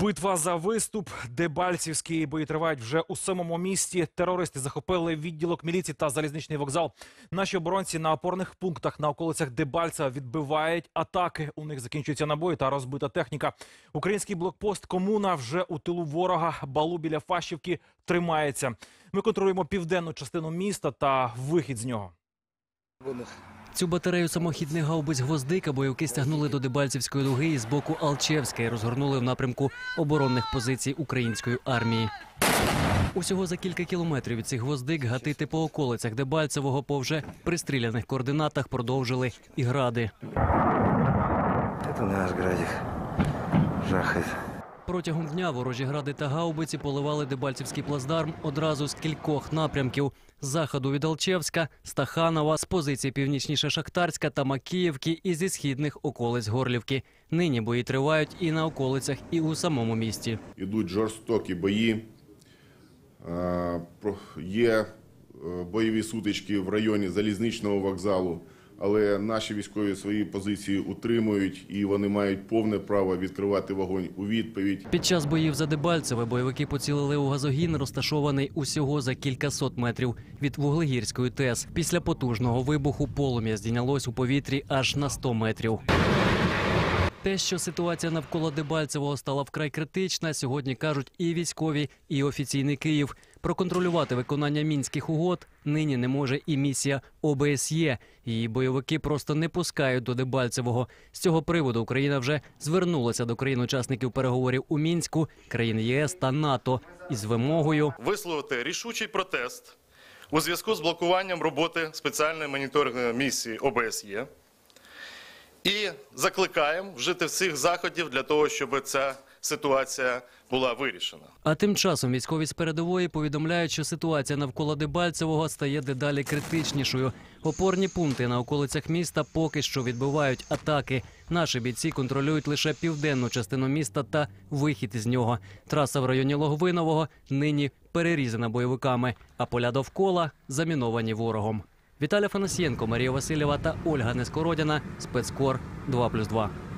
Битва за виступ. Дебальцівські бої тривають вже у самому місті. Терористи захопили відділок міліції та залізничний вокзал. Наші оборонці на опорних пунктах на околицях Дебальцева відбивають атаки. У них закінчуються набої та розбита техніка. Український блокпост Комуна вже у тилу ворога. Балу біля Фащівки тримається. Ми контролюємо південну частину міста та вихід з нього. Цю батарею самохідних гаубиць гвоздика бойовики стягнули до Дебальцівської дуги і з боку Алчевська і розгорнули в напрямку оборонних позицій української армії. Усього за кілька кілометрів від цих гвоздик гатити по околицях Дебальцевого по вже пристріляних координатах продовжили і гради. Это наш градик. Жахает. Протягом дня ворожі гради та гаубиці поливали Дебальцівський плацдарм одразу з кількох напрямків: з заходу від Алчевська, Стаханова, з позиції північніше Шахтарська та Макіївки і зі східних околиць Горлівки. Нині бої тривають і на околицях, і у самому місті. Ідуть жорстокі бої. Е, Є е, бойові сутички в районі залізничного вокзалу, але наші військові свої позиції утримують і вони мають повне право відкривати вогонь у відповідь. Під час боїв за Дебальцеве бойовики поцілили у газогін, розташований усього за кількасот метрів від Вуглегірської ТЕС. Після потужного вибуху полум'я здійнялось у повітрі аж на 100 метрів. Те, що ситуація навколо Дебальцевого стала вкрай критична, сьогодні кажуть і військові, і офіційний Київ. Проконтролювати виконання мінських угод нині не може і місія ОБСЄ. Її бойовики просто не пускають до Дебальцевого. З цього приводу Україна вже звернулася до країн-учасників переговорів у мінську, країн ЄС та НАТО із вимогою висловити рішучий протест у зв'язку з блокуванням роботи спеціальної моніторингової місії ОБСЄ. І закликаємо вжити всіх заходів для того, щоб ця ситуація була вирішена. А тим часом військові з передової повідомляють, що ситуація навколо Дебальцевого стає дедалі критичнішою. Опорні пункти на околицях міста поки що відбивають атаки. Наші бійці контролюють лише південну частину міста та вихід із нього. Траса в районі Логвинового нині перерізана бойовиками, а поля довкола заміновані ворогом. Віталій Фанасієнко, Марія Васильєва та Ольга Нескородяна. Спецкор 2+,2.